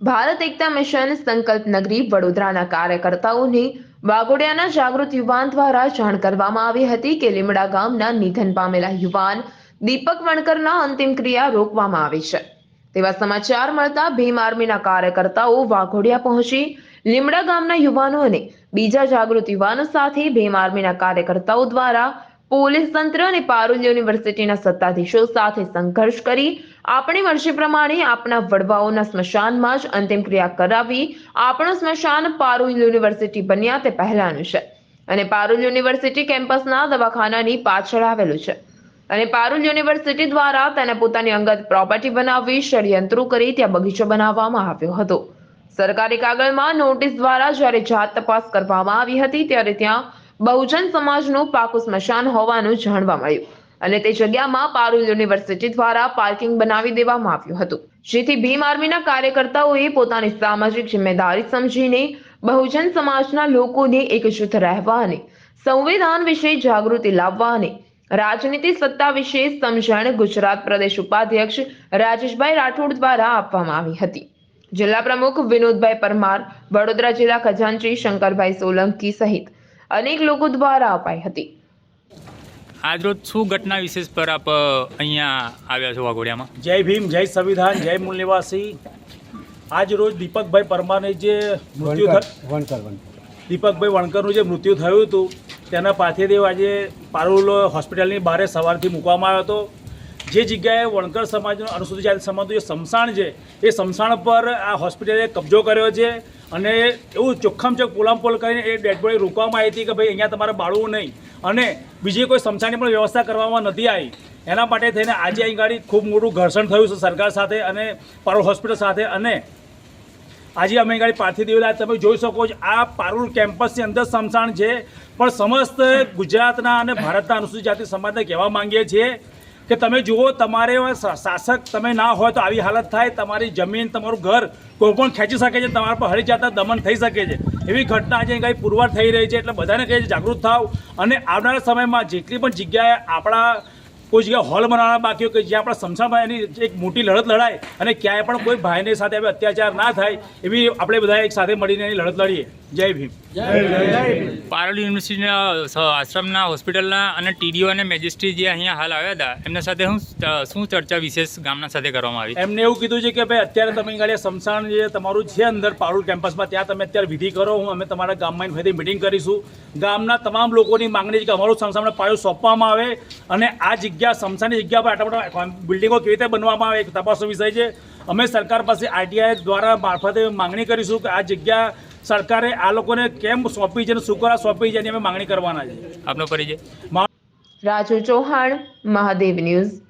ભારત એકતા mission સંકલ્પ નગરી વડોદરાના કાર્યકર્તાઓને વાઘોડિયાના જાગૃત યુવાન દ્વારા જાણ કરવામાં આવી હતી કે લીમડા ગામના નિધન પામેલા યુવાન દીપક વણકરના અંતિમ ક્રિયા રોકવામાં આવી છે. તેવા સમાચાર મળતા ભીમ આર્મીના કાર્યકર્તાઓ વાઘોડિયા પહોંચી લીમડા ગામના યુવાનો અને બીજા જાગૃત યુવાનો સાથે ભીમ આર્મીના કાર્યકર્તાઓ દ્વારા પોલીસ તંત્ર અને પારુલ યુનિવર્સિટીના સત્તાધીશો સાથે સંઘર્ષ કરી આપણી મરજી પ્રમાણે આપણા વડવાઓના સ્મશાનમાં જ અંતિમ ક્રિયા કરાવી આપણું સ્મશાન પારુલ યુનિવર્સિટી બન્યા તે પહેલાનું છે. અને પારુલ યુનિવર્સિટી કેમ્પસના દવાખાનાની પાછળ આવેલું છે. અને પારુલ યુનિવર્સિટી દ્વારા તેને પોતાની અંગત પ્રોપર્ટી બનાવવી, ષડયંત્રો કરી ત્યાં બગીચો બનાવવામાં આવ્યો હતો. સરકારી કાગળમાં નોટિસ દ્વારા જ્યારે જાત તપાસ કરવામાં આવી હતી, ત્યારે ત્યાં બહુજન સમાજનું પાકું સ્મશાન હોવાનું જાણવા મળ્યું. અને તે જગ્યામાં પારુલ યુનિવર્સિટી દ્વારા પાર્કિંગ બનાવી દેવામાં આવ્યું હતું. જેથી ભીમ આર્મીના કાર્યકર્તાઓએ પોતાની સામાજિક જિમ્મેદારી સમજીને બહુજન સમાજના લોકોને એકજૂથ રહેવા અને સંવિધાન વિશે જાગૃતિ લાવવા અને રાજનીતિ સત્તા વિશે સમજણ ગુજરાત પ્રદેશ ઉપાધ્યક્ષ રાજેશભાઈ રાઠોડ દ્વારા આપવામાં આવી હતી. જિલ્લા પ્રમુખ વિનોદભાઈ પરમાર, વડોદરા જિલ્લા ખજાનચી શંકરભાઈ સોલંકી સહિત અનેક લોકો દ્વારા અપાઈ હતી. આજરોજ શું ઘટના વિશેષ પર આપ અહીંયા આવ્યા છો વાઘોડિયામાં? જય ભીમ જય સંવિધાન જય મૂળ નિવાસી આજ રોજ દીપકભાઈ પરમારને જે મૃત્યુ વણકર દીપકભાઈ વણકરનું જે મૃત્યુ થયું હતું તેના પાર્થિવદેહ આજે પારુલ હોસ્પિટલની બહાર સવારથી મૂકવામાં આવ્યો હતો. જે જગ્યાએ વણકર સમાજનો અનુસૂચિત જાતિ સમાજનું જે સ્મશાન છે એ સ્મશાન પર આ હોસ્પિટલે કબજો કર્યો છે અને એવું ચોખ્ખામ ચોખ્ખ પોલામપોલ કરીને એ ડેડ બોડી રોકવામાં આવી હતી કે ભાઈ અહીંયા તમારે બાળવું નહીં. અને બીજી કોઈ સમસાની પણ વ્યવસ્થા કરવામાં નથી આવી. એના માટે થઈને આજે અહીં ગાડી ખૂબ મોટું ઘર્ષણ થયું છે સરકાર સાથે અને પારુલ હોસ્પિટલ સાથે અને આજે અમે ગાડી પાર્થિવ દેવલા. તમે જોઈ શકો છો, આ પારુલ કેમ્પસની અંદર સમસાણ છે. પણ સમસ્ત ગુજરાતના અને ભારતના અનુસૂચિત જાતિ સમાજને કહેવા માંગીએ છીએ કે તમે જુઓ, તમારે શાસક તમે ના હોય તો આવી હાલત થાય. તમારી જમીન, તમારું ઘર કોઈ પણ ખેંચી શકે છે, તમારા પર હરી જાતના દમન થઈ શકે છે. એવી ઘટના આજે કંઈ પુરવાર થઈ રહી છે એટલે બધાને કહે છે જાગૃત થાવ. અને આવનારા સમયમાં જેટલી પણ જગ્યાએ આપણા કોઈ જગ્યાએ હોલ બનાવવાના બાકી હોય કે જ્યાં આપણા સમસામાં એની એક મોટી લડત લડાય અને ક્યાંય પણ કોઈ ભાઈને સાથે હવે અત્યાચાર ના થાય એવી આપણે બધા એક સાથે મળીને એની લડત લડીએ. જય ભીમ. પારોલ યુનિવર્સિટીના આશ્રમના હોસ્પિટલના અને ટીડીઓ અને મેજિસ્ટ્રી જે અહીંયા હાલ આવ્યા હતા એમના સાથે હું શું ચર્ચા વિશેષ ગામના સાથે કરવામાં આવી? એમને એવું કીધું છે કે ભાઈ અત્યારે તમે ગાડી સમસાણ જે તમારું છે અંદર પારુલ કેમ્પસમાં ત્યાં તમે અત્યારે વિધિ કરો હું અમે તમારા ગામમાં ફરીથી મિટિંગ કરીશું. ગામના તમામ લોકોની માંગણી છે કે અમારું સમસામને પાયો સોંપવામાં આવે અને આ જગ્યા સમસાની જગ્યા પર આટલા બધા બિલ્ડિંગો કેવી રીતે બનવામાં આવે એક તપાસનો વિષય છે. અમે સરકાર પાસે આરટીઆઈ દ્વારા મારફતે માંગણી કરીશું કે આ જગ્યા સરકારે આ લોકોને કેમ સોંપી છે અને શું કરવા સોંપી છે એની અમે માંગણી કરવાના છે. આપનો પરિચય? રાજુ ચૌહાણ મહાદેવ ન્યૂઝ.